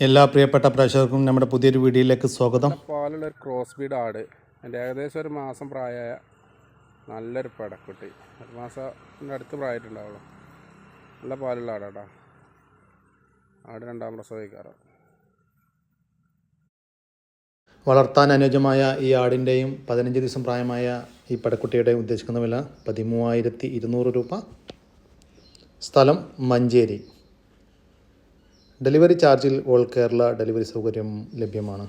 എല്ലാ പ്രിയപ്പെട്ട പ്രേക്ഷകർക്കും നമ്മുടെ പുതിയൊരു വീഡിയോയിലേക്ക് സ്വാഗതം. പാലുള്ള ഒരു ക്രോസ് ബീഡ് ആട്. എന്റെ ഏകദേശം ഒരു മാസം പ്രായമായ നല്ലൊരു പടക്കുട്ടി. ഒരു മാസം അടുത്ത് പ്രായമായിട്ടുണ്ടാവുള്ളൂ. നല്ല പാലുള്ള ആടാടാ. ആട് രണ്ടാം പ്രസവിക്കാറ്. വളർത്താൻ അനുയോജ്യമായ ഈ ആടിന്റെയും പതിനഞ്ച് ദിവസം പ്രായമായ ഈ പടക്കുട്ടിയുടെയും ഉദ്ദേശിക്കുന്ന വില പതിമൂവായിരത്തി ഇരുന്നൂറ് രൂപ. സ്ഥലം മഞ്ചേരി. ഡെലിവറി ചാർജിൽ ഓൾ കേരള ഡെലിവറി സൗകര്യം ലഭ്യമാണ്.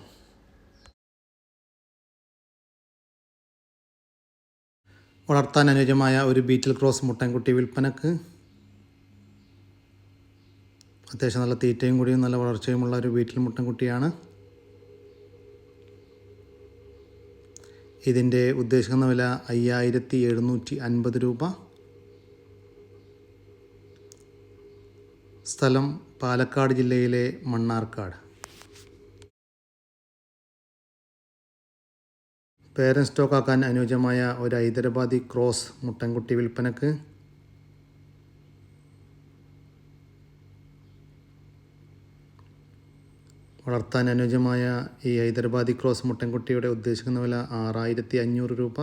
വളർത്താൻ അനുയോജ്യമായ ഒരു ബീറ്റിൽ ക്രോസ് മുട്ടൻകുട്ടി വിൽപ്പനക്ക് അത്യാവശ്യം നല്ല തീറ്റയും കൂടിയും നല്ല വളർച്ചയുമുള്ള ഒരു ബീറ്റിൽ മുട്ടൻകുട്ടിയാണ്. ഇതിന്റെ ഉദ്ദേശിക്കുന്ന വില അയ്യായിരത്തി എഴുന്നൂറ്റി അൻപത് രൂപ. സ്ഥലം പാലക്കാട് ജില്ലയിലെ മണ്ണാർക്കാട്. പേരൻ സ്റ്റോക്കാക്കാൻ അനുയോജ്യമായ ഒരു ഹൈദരാബാദി ക്രോസ് മുട്ടൻകുട്ടി വിൽപ്പനക്ക് വളർത്താൻ അനുയോജ്യമായ ഈ ഹൈദരാബാദി ക്രോസ് മുട്ടൻകുട്ടിയുടെ ഉദ്ദേശിക്കുന്ന വില ആറായിരത്തി അഞ്ഞൂറ് രൂപ.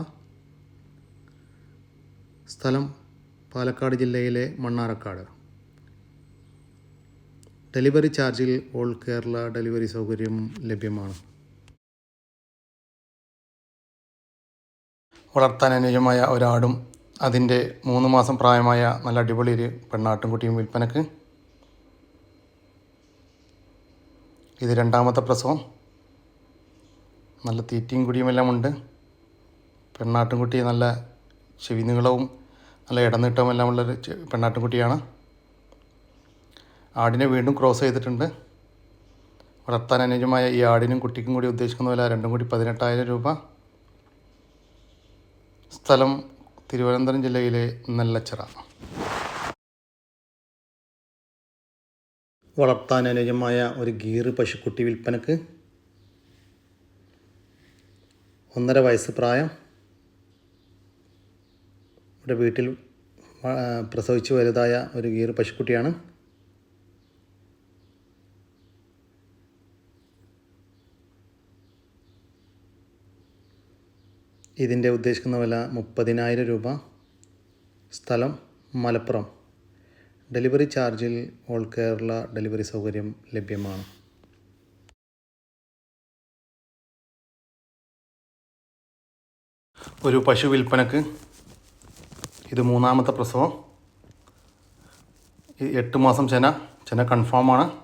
സ്ഥലം പാലക്കാട് ജില്ലയിലെ മണ്ണാറക്കാട് ഡെലിവറി ചാർജിൽ ഓൾ കേരള ഡെലിവറി സൗകര്യം ലഭ്യമാണ്. വളർത്താൻ അനുയോജ്യമായ ഒരാടും അതിന്റെ മൂന്ന് മാസം പ്രായമായ നല്ല അടിപൊളി ഒരു പെണ്ണാട്ടുംകുട്ടിയും വിൽപ്പനക്ക്. ഇത് രണ്ടാമത്തെ പ്രസവം. നല്ല തീറ്റയും കുടിയുമെല്ലാം ഉണ്ട്. പെണ്ണാട്ടുംകുട്ടി നല്ല ചെവിനീളവും നല്ല ഇടനീട്ടവും എല്ലാം ഉള്ളൊരു പെണ്ണാട്ടുംകുട്ടിയാണ്. ആടിനെ വീണ്ടും ക്രോസ് ചെയ്തിട്ടുണ്ട്. വളർത്താൻ അനുയോജ്യമായ ഈ ആടിനും കുട്ടിക്കും കൂടി ഉദ്ദേശിക്കുന്ന വില രണ്ടും കൂടി പതിനെട്ടായിരം രൂപ. സ്ഥലം തിരുവനന്തപുരം ജില്ലയിലെ നെല്ലച്ചിറ. വളർത്താൻ അനുയോജ്യമായ ഒരു ഗീറ് പശുക്കുട്ടി വിൽപ്പനക്ക് ഒന്നര വയസ്സ് പ്രായം. ഇവിടെ വീട്ടിൽ പ്രസവിച്ച് വലുതായ ഒരു ഗീറ് പശുക്കുട്ടിയാണ്. ഇതിന്റെ ഉദ്ദേശിക്കുന്ന വില മുപ്പതിനായിരം രൂപ. സ്ഥലം മലപ്പുറം. ഡെലിവറി ചാർജിൽ ഓൾ കേരള ഡെലിവറി സൗകര്യം ലഭ്യമാണ്. ഒരു പശു വിൽപ്പനക്ക് ഇത് മൂന്നാമത്തെ പ്രസവം. എട്ട് മാസം ചെന ചെന കൺഫേമാണ്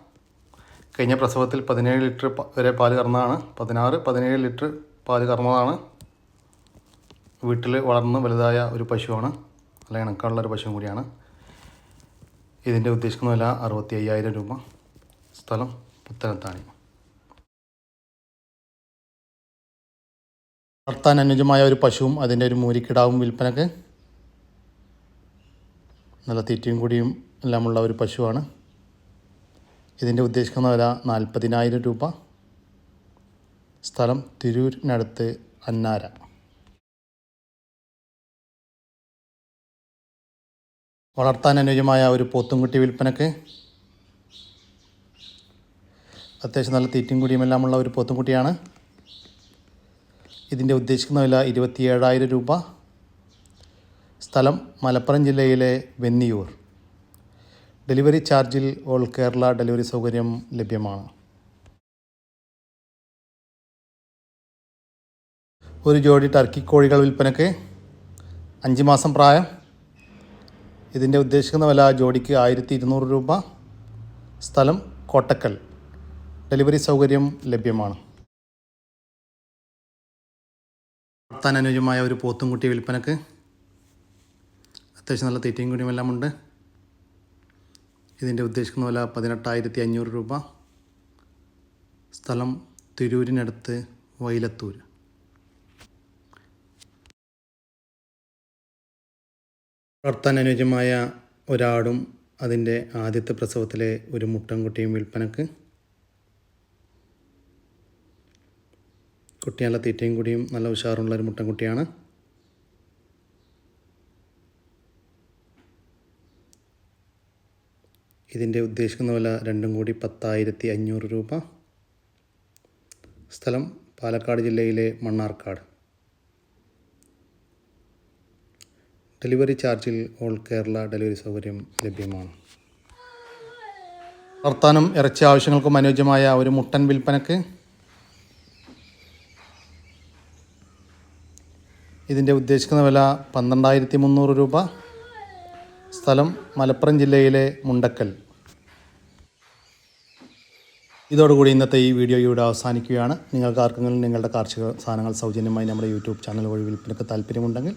കഴിഞ്ഞ പ്രസവത്തിൽ പതിനേഴ് ലിറ്റർ വരെ പാൽ കറന്നതാണ്. പതിനാറ് പതിനേഴ് ലിറ്റർ പാൽ കറന്നതാണ്. വീട്ടിൽ വളർന്ന് വലുതായ ഒരു പശുവാണ്. നല്ല ഇണക്കമുള്ള ഒരു പശുവും കൂടിയാണ്. ഇതിന്റെ ഉദ്ദേശിക്കുന്ന വില അറുപത്തി അയ്യായിരം രൂപ. സ്ഥലം പുത്തനത്താണി. വളർത്താൻ അനുയോജ്യമായ ഒരു പശുവും അതിന്റെ ഒരു മൂരിക്കിടാവും വിൽപ്പനക്ക് നല്ല തീറ്റയും കൂടിയും എല്ലാമുള്ള ഒരു പശുവാണ്. ഇതിന്റെ ഉദ്ദേശിക്കുന്ന വില നാൽപ്പതിനായിരം രൂപ. സ്ഥലം തിരൂരിനടുത്ത് അന്നാര. വളർത്താൻ അനുയോജ്യമായ ഒരു പോത്തുംകുട്ടി വിൽപ്പനക്ക് അത്യാവശ്യം നല്ല തീറ്റയും കുടിയുമെല്ലാമുള്ള ഒരു പോത്തുംകുട്ടിയാണ്. ഇതിന്റെ ഉദ്ദേശിക്കുന്ന വില ഇരുപത്തിയേഴായിരം രൂപ. സ്ഥലം മലപ്പുറം ജില്ലയിലെ വെന്നിയൂർ. ഡെലിവറി ചാർജിൽ ഓൾ കേരള ഡെലിവറി സൗകര്യം ലഭ്യമാണ്. ഒരു ജോഡി ടർക്കി കോഴികൾ വിൽപ്പനക്ക് അഞ്ച് മാസം പ്രായം. ഇതിന്റെ ഉദ്ദേശിക്കുന്ന വില ജോഡിക്ക് ആയിരത്തി ഇരുന്നൂറ് രൂപ. സ്ഥലം കോട്ടക്കൽ. ഡെലിവറി സൗകര്യം ലഭ്യമാണ്. വളർത്താൻ അനുയോജ്യമായ ഒരു പോത്തും കുട്ടി വിൽപ്പനക്ക് അത്യാവശ്യം നല്ല തീറ്റയും കുടിയും എല്ലാം ഉണ്ട് ഇതിന്റെ ഉദ്ദേശിക്കുന്ന വില പതിനെട്ടായിരത്തി അഞ്ഞൂറ് രൂപ. സ്ഥലം തിരൂരിനടുത്ത് വൈലത്തൂർ വളർത്താൻ അനുയോജ്യമായ ഒരാടും അതിന്റെ ആദ്യത്തെ പ്രസവത്തിലെ ഒരു മുട്ടൻകുട്ടിയും വിൽപ്പനക്ക് കുട്ടി നല്ല തീറ്റയും കൂടിയും നല്ല ഉഷാറുള്ള ഒരു മുട്ടൻകുട്ടിയാണ്. ഇതിന്റെ ഉദ്ദേശിക്കുന്ന വില രണ്ടും കൂടി പത്തായിരത്തി അഞ്ഞൂറ് രൂപ. സ്ഥലം പാലക്കാട് ജില്ലയിലെ മണ്ണാർക്കാട്. ഡെലിവറി ചാർജിൽ ഓൾ കേരള ഡെലിവറി സൗകര്യം ലഭ്യമാണ്. വർത്താനം ഇറച്ചി ആവശ്യങ്ങൾക്കും അനുയോജ്യമായ ഒരു മുട്ടൻ വിൽപ്പനക്ക് ഇതിന്റെ ഉദ്ദേശിക്കുന്ന വില പന്ത്രണ്ടായിരത്തി മുന്നൂറ് രൂപ. സ്ഥലം മലപ്പുറം ജില്ലയിലെ മുണ്ടക്കൽ. ഇതോടുകൂടി ഇന്നത്തെ ഈ വീഡിയോ ഇവിടെ അവസാനിക്കുകയാണ്. നിങ്ങൾക്ക് ആർക്കെങ്കിലും നിങ്ങളുടെ കാർഷിക സാധനങ്ങൾ സൗജന്യമായി നമ്മുടെ യൂട്യൂബ് ചാനൽ വഴി വിൽപ്പനക്ക് താല്പര്യമുണ്ടെങ്കിൽ